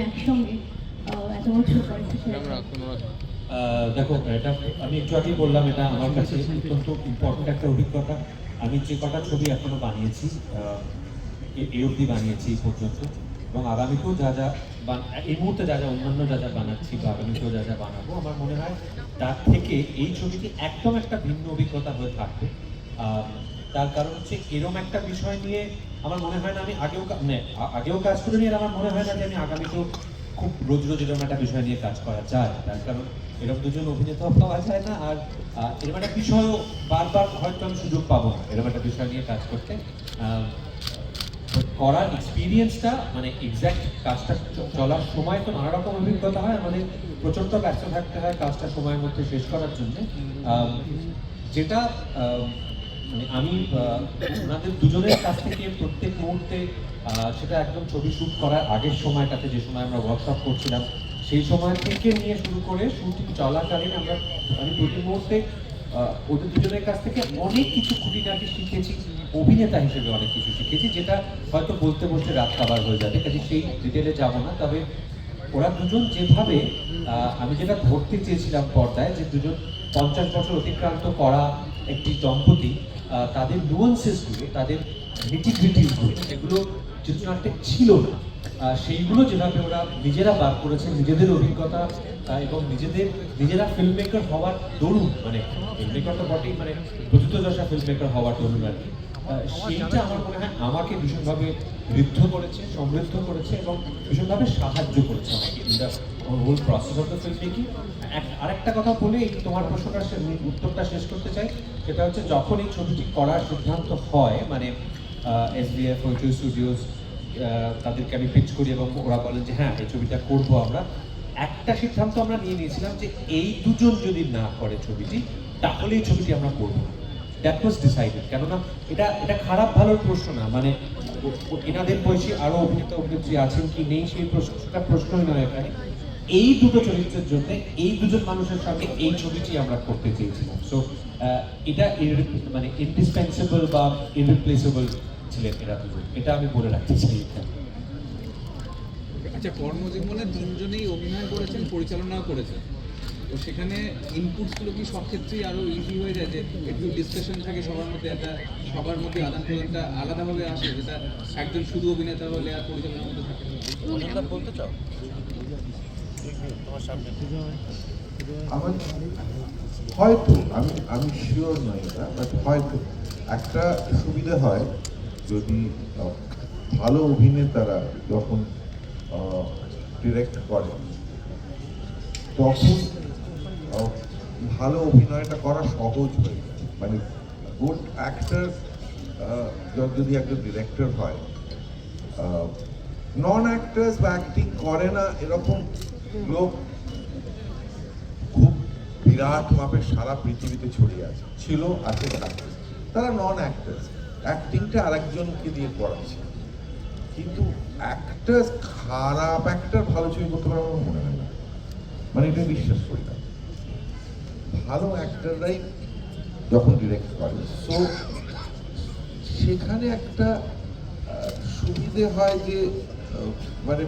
একসঙ্গে দেখো এটা আমি একটু আগেই বললাম এটা আমার কাছে অত্যন্ত ইম্পর্টেন্ট একটা অভিজ্ঞতা। আমি যে কটা ছবি এখনও বানিয়েছি এ- অবধি বানিয়েছি পর্যন্ত। এবং আগামীতেও যা যা এই মুহূর্তে যা যা অন্যান্য যা যা বানাচ্ছি বা আগামীতেও যা যা বানাবো, আমার মনে হয় তার থেকে এই ছবিটি একদম একটা ভিন্ন অভিজ্ঞতা হয়ে থাকবে। তার কারণ হচ্ছে এরম একটা বিষয় নিয়ে আমার মনে হয় না আমি আগেও মানে আগেও কাজ করে নিয়ে আমার মনে হয় না যে আমি আগামীতেও খুব রোজ রোজ এরকম একটা বিষয় নিয়ে কাজ করা যায়। তার কারণ এরকম দুজন অভিনেতাও পাওয়া যায় না, আর এরকম একটা বিষয়ও বারবার হয়তো আমি সুযোগ পাবো না। এরকম একটা বিষয় নিয়ে কাজ করতে। করার এক্সপিরিয়েন্সটা মানে এক্স্যাক্ট কাজটা চলার সময় তো নানা রকম অভিজ্ঞতা হয় আমাদের প্রচণ্ড ব্যস্ত থাকতে হয় কাজটা সময়ের মধ্যে শেষ করার জন্য। যেটা মানে আমি ওনাদের দুজনের কাছ থেকে প্রত্যেক মুহূর্তে সেটা একদম ছবি শ্যুট করার আগের সময়টাতে যে সময় আমরা ওয়ার্কশপ করছিলাম, সেই সময় থেকে নিয়ে শুরু করে শুটিং চলাকালীন আমরা, আমি প্রতি মুহূর্তে ওদের দুজনের কাছ থেকে অনেক কিছু খুঁটিনাটি শিখেছি, অভিনেতা হিসেবে অনেক কিছু শিখেছি, যেটা হয়তো বলতে বলতে রাত খাবার হয়ে যাবে, কাজে সেই ডিটেলে যাব না, তবে ওরা দুজন যেভাবে আমি যেটা ধরতে চেয়েছিলাম পর্দায়, যে দুজন পঞ্চাশ বছর অতিক্রান্ত করা একটি দম্পতি তাদের নুয়ান্সেসগুলো তাদের নিটিগ্রিটিসগুলো সেগুলো চিত্রনাট্যে ছিল না। সেইগুলো যেভাবে ওরা নিজেরা বার করেছে, নিজেদের অভিজ্ঞতা এবং নিজেদের, নিজেরা ফিল্ম মেকার হওয়ার দরুন মানে ফিল্ম মেকার তো বটেই মানে প্রযুক্ত দশা ফিল্ম মেকার হওয়ার দরুন আর কি। সেইটা আমার মনে হয় আমাকে ভীষণভাবে বৃদ্ধ করেছে, সমৃদ্ধ করেছে এবং ভীষণভাবে সাহায্য করেছে আমাকে whole process of the film making আরেকটা কথা বলে, তোমার প্রশ্নটা উত্তরটা শেষ করতে চাই। সেটা হচ্ছে যখন এই ছবিটি করার সিদ্ধান্ত হয় মানে এস বি এফ স্টুডিওস তাদেরকে আমি পিচ করি এবং ওরা বলেন যে হ্যাঁ এই ছবিটা করব আমরা। একটা সিদ্ধান্ত আমরা নিয়ে নিয়েছিলাম যে, এই দুজন যদি না করে ছবিটি, তাহলে এই ছবিটি আমরা করব দ্যাট ওয়াজ ডিসাইডেড কেননা, এটা এটা খারাপ, ভালোর প্রশ্ন না। মানে এনাদের বয়সী আরও অভিনেতা, অভিনেত্রী আছেন কি নেই, সেই প্রশ্ন, সেটা প্রশ্নই নয় এখানে। এই দুটো চরিত্রের জন্য, এই দুজন মানুষের সঙ্গে এই ছবিটি আমরা করতে চেয়েছিলাম। সো এটা মানে ইনডিসপেন্সেবল বা ইররিপ্লেসেবল ছিলেন এরা দুজন। এটা আমি বলে রাখতে চাই। আচ্ছা কর্মজীবনে তিনজনেই অভিনয় করেছেন পরিচালনাও করেছেন। তো সেখানে ইনপুটসগুলো কি সব ক্ষেত্রেই আরও ইজি হয়ে যায় যে একটু ডিসকাশন থাকে সবার মধ্যে একটা সবার মধ্যে আদান প্রদানটা আলাদাভাবে আসে যেটা একজন শুধু অভিনেতা হলে আর পরিচালনার মধ্যে থাকে না? আমার হয়তো আমি আমি শিওর নই এটা বাট হয়তো। একটা সুবিধা হয় যদি ভালো অভিনেতারা যখন ডিরেক্ট করে, তখন ভালো অভিনয়টা করা সহজ হয়ে যায়। মানে গুড অ্যাক্টর যদি একজন ডিরেক্টর হয় নন অ্যাক্টার্স বা অ্যাক্টিং করে না, এরকম লোক খুব বিরাট মাপের সারা পৃথিবীতে ছড়িয়ে আছে। ছিল, আছে, তারা নন অ্যাক্টার্স অ্যাক্টিংটা আরেকজনকে দিয়ে করাচ্ছে। কিন্তু একটা খারাপ একটা ভালো ছবি করতে পারে আমার মনে হয় না। মানে এটা বিশ্বাস করি না। ভালো অ্যাক্টাররাই যখন ডিরেক্ট করে সো সেখানে একটা সুবিধে হয় যে মানে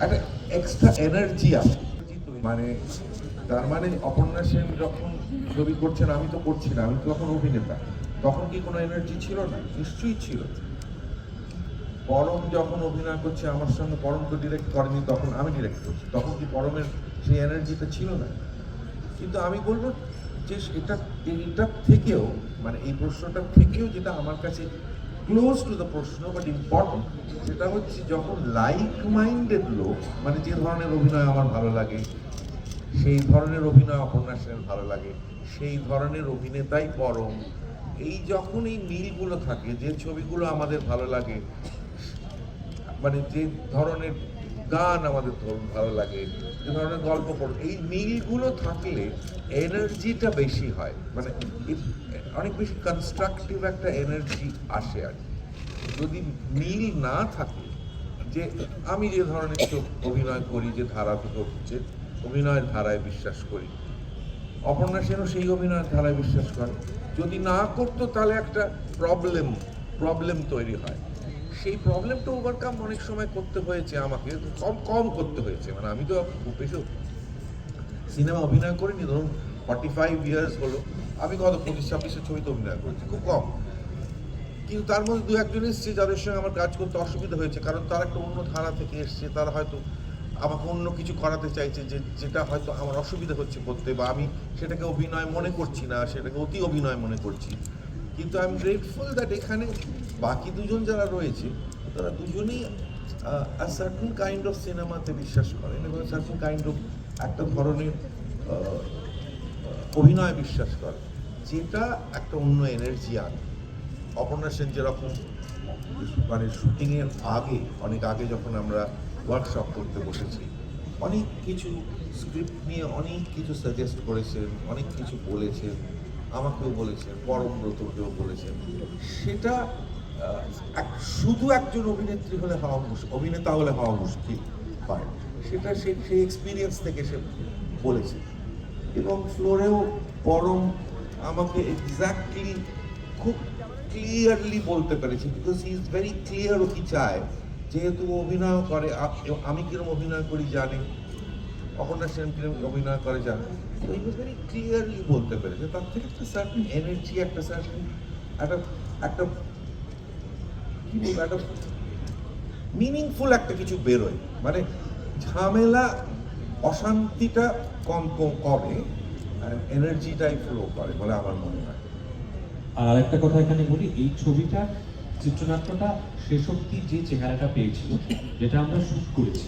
একটা এক্সট্রা এনার্জি আসে। মানে তার মানে অপর্ণা সেন যখন ছবি করছেন, আমি তো করছি না, আমি তো তখন অভিনেতা। তখন কি কোনো এনার্জি ছিল না? নিশ্চয়ই ছিল। পরম যখন অভিনয় করছে আমার সঙ্গে, পরম তো ডিরেক্ট করেনি, তখন আমি ডিরেক্ট করছি। তখন কি পরমের সেই এনার্জিটা ছিল না? কিন্তু আমি বলব যে এটা এইটার থেকেও মানে এই প্রশ্নটা থেকেও যেটা আমার কাছে ক্লোজ টু দ্য প্রশ্ন বাট ইম্পর্টেন্ট সেটা হচ্ছে যখন লাইক মাইন্ডেড লোক মানে যে ধরনের অভিনয় আমার ভালো লাগে, সেই ধরনের অভিনয় অপর্ণা সেনের ভালো লাগে, সেই ধরনের অভিনেতাই পরম এই যখন এই মিলগুলো থাকে, যে ছবিগুলো আমাদের ভালো লাগে মানে যে ধরনের গান আমাদের ভালো লাগে, যে ধরনের গল্প পড়ুন এই মিলগুলো থাকলে এনার্জিটা বেশি হয় মানে অনেক বেশি কনস্ট্রাকটিভ একটা এনার্জি আসে আর। যদি মিল না থাকে, যে আমি যে ধরনের অভিনয় করি, যে ধারা থেকে হচ্ছে, অভিনয়ের ধারায় বিশ্বাস করি, অপর্ণা সেনও সেই অভিনয়ের ধারায় বিশ্বাস করে যদি না করতো, তাহলে একটা প্রবলেম প্রবলেম তৈরি হয়। সেই প্রবলেমটা ওভারকাম অনেক সময় করতে হয়েছে আমাকে, কম কম করতে হয়েছে। মানে আমি তো খুব বেশি সিনেমা অভিনয় করিনি, ধরুন ফর্টি ফাইভ ইয়ার্স হলো। আমি কত পঁচিশ ছাব্বিশের ছবিতে অভিনয় করেছি, খুব কম। কিন্তু তার মধ্যে দু একজন এসছে যাদের সঙ্গে আমার কাজ করতে অসুবিধা হয়েছে, কারণ তারা একটা অন্য ধারা থেকে এসছে, তারা হয়তো আমাকে অন্য কিছু করাতে চাইছে যে যেটা হয়তো আমার অসুবিধা হচ্ছে করতে বা আমি সেটাকে অভিনয় মনে করছি না, সেটাকে অতি অভিনয় মনে করছি। কিন্তু আই এম গ্রেটফুল দ্যাট এখানে বাকি দুজন যারা রয়েছে, তারা দুজনেই সার্টেন কাইন্ড অফ সিনেমাতে বিশ্বাস করেন এবং সার্টেন কাইন্ড অফ একটা ধরনের অভিনয় বিশ্বাস করে যেটা একটা অন্য এনার্জি আনে। অপর্ণা সেন যেরকম মানে শুটিংয়ের আগে, অনেক আগে যখন আমরা ওয়ার্কশপ করতে বসেছি। অনেক কিছু স্ক্রিপ্ট নিয়ে অনেক কিছু সাজেস্ট করেছেন, অনেক কিছু বলেছেন, আমাকেও বলেছেন, পরমব্রতকেও বলেছেন। সেটা শুধু একজন অভিনেত্রী হলে হওয়া মুশকিল অভিনেতা হলে হওয়া মুশকিল পায় সেটা সে সেই এক্সপিরিয়েন্স থেকে সে বলেছে। এবং ফ্লোরেও পরম আমাকে এক্স্যাক্টলি খুব ক্লিয়ারলি বলতে পেরেছে because he is very clear ও কি চায় যেহেতু অভিনয় করে আমি কিরম অভিনয় করি জানি। অপর্ণা সেন কিরম অভিনয় করে জানে। তো ওয়াজ ভেরি ক্লিয়ারলি বলতে পেরেছে। তার থেকে একটা সার্টেন এনার্জি একটা সার্টেন একটা একটা, কি বলব, একটা মিনিংফুল একটা কিছু বেরোয়। মানে ঝামেলা, অশান্তিটা কম কম এনার্জিটাই ফ্লো করে বলে আমার মনে হয়। আর একটা কথা এখানে বলি, এই ছবিটা চিত্রনাট্যটা শেষ অব্দি যে চেহারাটা পেয়েছিল, যেটা আমরা শুট করেছি।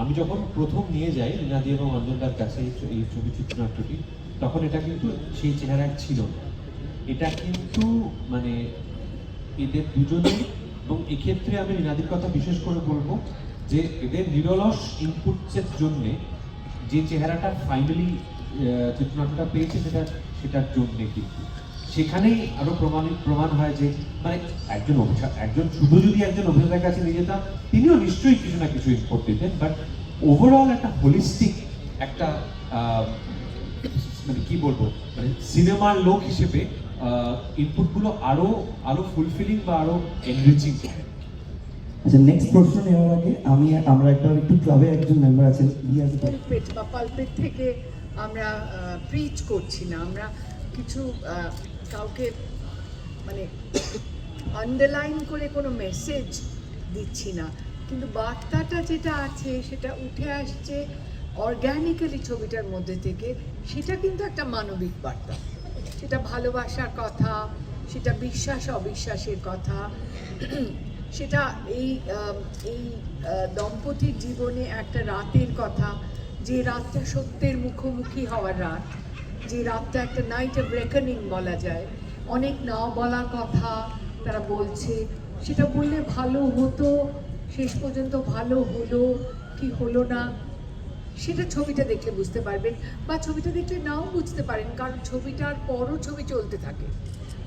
আমি যখন প্রথম নিয়ে যাই রিনাদি এবং অঞ্জনদার কাছে এই ছবি চিত্রনাট্যটি, তখন এটা কিন্তু সেই চেহারায় ছিল না। এটা কিন্তু মানে এদের দুজনে এবং এক্ষেত্রে আমি রিনাদির কথা বিশেষ করে বলব যে এদের নিরলস ইনপুটসের জন্যে যে চেহারাটা ফাইনালি চিত্রনাট্যটা পেয়েছে সেটা সেটার জন্যে কিন্তু। সেখানেই আরও প্রমাণিত প্রমাণ হয় যে মানে একজন একজন শুধু যদি একজন অভিনেতার কাছে নিয়ে যেতাম তিনিও নিশ্চয়ই কিছু না কিছু ইনপুট দিতেন বাট ওভারঅল একটা হোলিস্টিক একটা আহ, মানে কি বলব মানে সিনেমার লোক হিসেবে ইনপুটগুলো আরও আরও ফুলফিলিং বা আরও এনরিচিং আচ্ছা নেক্সট প্রশ্ন নেওয়ার আগে আমি আমরা একটা একটু ক্লাবের একজন মেম্বার আছেন পালপেট বা পালপেট থেকে আমরা প্রিচ করছি না। আমরা কিছু কাউকে মানে আন্ডারলাইন করে কোনো মেসেজ দিচ্ছি না। কিন্তু বার্তাটা যেটা আছে, সেটা উঠে আসছে অর্গ্যানিক্যালি ছবিটার মধ্যে থেকে, সেটা কিন্তু একটা মানবিক বার্তা। সেটা ভালোবাসার কথা, সেটা বিশ্বাস, অবিশ্বাসের কথা, সেটা এই এই দম্পতির জীবনে একটা রাতের কথা, যে রাতটা সত্যের মুখোমুখি হওয়ার রাত যে রাতটা একটা নাইট অফ রেকনিং বলা যায়। অনেক না বলা কথা তারা বলছে। সেটা বললে ভালো হতো, শেষ পর্যন্ত ভালো হলো, কি হলো না, সেটা ছবিটা দেখলে বুঝতে পারবেন। বা ছবিটা দেখলে নাও বুঝতে পারেন, কারণ ছবিটার পরও ছবি চলতে থাকে।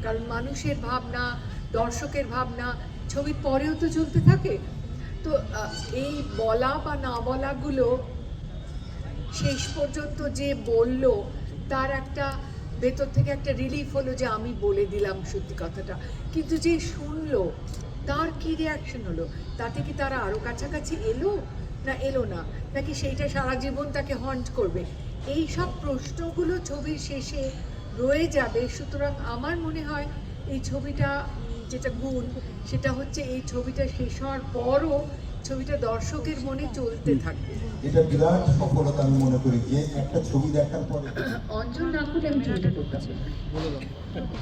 কারণ মানুষের ভাবনা, দর্শকের ভাবনা ছবির পরেও তো চলতে থাকে। তো এই বলা বা না বলাগুলো শেষ পর্যন্ত যে বলল তার একটা ভেতর থেকে একটা রিলিফ হলো যে আমি বলে দিলাম সত্যি কথাটা। কিন্তু যে শুনলো, তার কি রিয়াকশন হলো? তাতে কি তারা আরও কাছাকাছি এলো? না এলো না। নাকি সেইটা সারা জীবন তাকে হন্ট করবে? এই সব প্রশ্নগুলো ছবির শেষে রয়ে যাবে। সুতরাং আমার মনে হয় এই ছবিটা যেটা গুণ, সেটা হচ্ছে এই ছবিটা শেষ হওয়ার পরও ছবিটা দর্শকের মনে চলতে থাকবে। এটা বিরাট সফলতা আমি মনে করি যে একটা ছবি দেখার পরে অঞ্জন না করলে আমি ছবিটা করতাম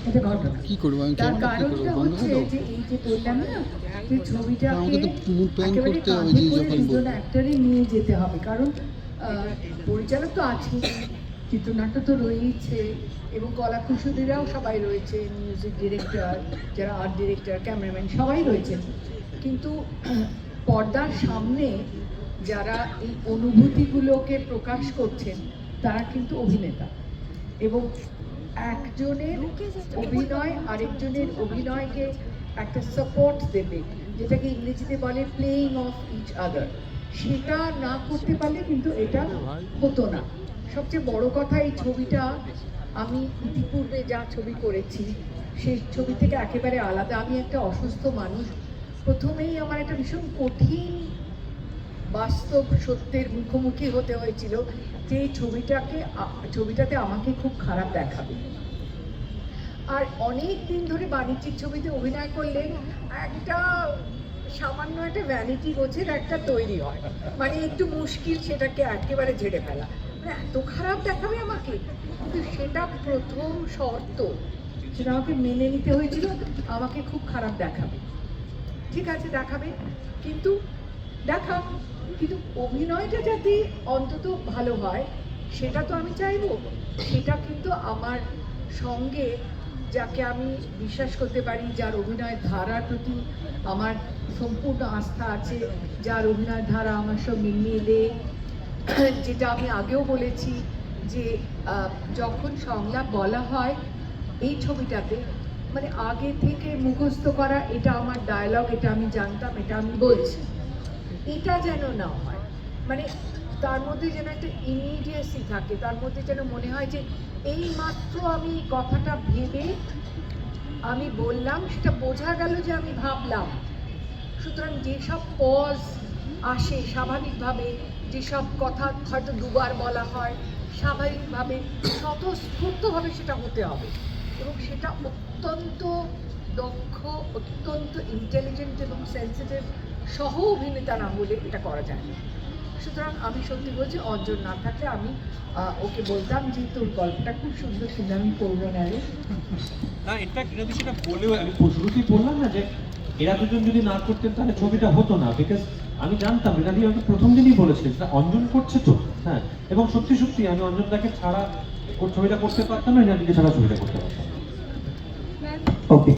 এটা ঘটনা কি করব আমি? তার কারণটা হচ্ছে যে এই যে বললাম না যে ছবিটাকে আমাকে তো করতে হবে যে যখন অ্যাক্টরে নিয়ে যেতে হবে। কারণ পরিচালক তো আছে চিত্রনাট্য তো রয়েছে এবং কলা কুশলীরাও সবাই রয়েছে মিউজিক ডিরেক্টর যারা আর্ট ডিরেক্টর ক্যামেরাম্যান সবাই রয়েছে। কিন্তু পর্দার সামনে যারা এই অনুভূতিগুলোকে প্রকাশ করছেন, তারা কিন্তু অভিনেতা। এবং একজনের অভিনয়, আরেকজনের অভিনয়কে একটা সাপোর্ট দেবে, যেটাকে ইংরেজিতে বলে প্লেইং অফ ইচ আদার সেটা না করতে পারলে কিন্তু এটা হতো না। সবচেয়ে বড় কথা, এই ছবিটা আমি ইতিপূর্বে যা ছবি করেছি, সেই ছবি থেকে একেবারে আলাদা। আমি একটা অসুস্থ মানুষ প্রথমেই আমার একটা ভীষণ কঠিন বাস্তব সত্যের মুখোমুখি হতে হয়েছিল যে এই ছবিটাকে ছবিটাতে আমাকে খুব খারাপ দেখাবে। আর অনেক দিন ধরে বাণিজ্যিক ছবিতে অভিনয় করলে একটা সামান্য একটা ভ্যানিটি গোছের একটা তৈরি হয়। মানে একটু মুশকিল সেটাকে একেবারে ঝেড়ে ফেলা। মানে এত খারাপ দেখাবে আমাকে? কিন্তু সেটা প্রথম শর্ত। সেটা আমাকে মেনে নিতে হয়েছিল, আমাকে খুব খারাপ দেখাবে। ঠিক আছে, দেখাবে। কিন্তু দেখাও, কিন্তু অভিনয়টা যাতে অন্তত ভালো হয়, সেটা তো আমি চাইব। সেটা কিন্তু আমার সঙ্গে যাকে আমি বিশ্বাস করতে পারি, যার অভিনয় ধারার প্রতি আমার সম্পূর্ণ আস্থা আছে, যার অভিনয় ধারা আমার সঙ্গে মিলে যেটা আমি আগেও বলেছি যে যখন সংলাপ বলা হয়, এই ছবিটাতে মানে আগে থেকে মুখস্থ করা এটা আমার ডায়লগ এটা আমি জানতাম, এটা আমি বলছি। এটা যেন না হয়। মানে তার মধ্যে যেন একটা ইমিডিয়েসি থাকে, তার মধ্যে যেন মনে হয় যে এই মাত্র আমি কথাটা ভেবে আমি বললাম, সেটা বোঝা গেল যে আমি ভাবলাম। সুতরাং যেসব পজ আসে, স্বাভাবিকভাবে যেসব কথা হয়তো দুবার বলা হয়, স্বাভাবিকভাবে স্বতঃস্ফূর্তভাবে সেটা হতে হবে। এবং সেটা অত্যন্ত দক্ষ অত্যন্ত ইন্টেলিজেন্ট এবং সেন্সিটিভ সহ অভিনেতা না হলে এটা করা যায় না। সুতরাং আমি সত্যি বলছি অঞ্জন না থাকলে আমি ওকে বলতাম যে তোর গল্পটা খুব সুন্দর কিন্তু আমি করব না রে না ইনফ্যাক্ট এরা সেটা বলেও আমি শুরুতেই বললাম না যে এরা দুজন যদি না করতেন তাহলে ছবিটা হতো না বিকজ আমি জানতাম রিনাদি আমাকে প্রথম দিনই বলেছিলেন "না, অঞ্জন করছে তো হ্যাঁ। এবং সত্যি সত্যি আমি অঞ্জনদাকে ছাড়া ওর ছবিটা করতে পারতাম না রিনাদিকে ছাড়া ছবিটা করতে পারতাম। না। ওকে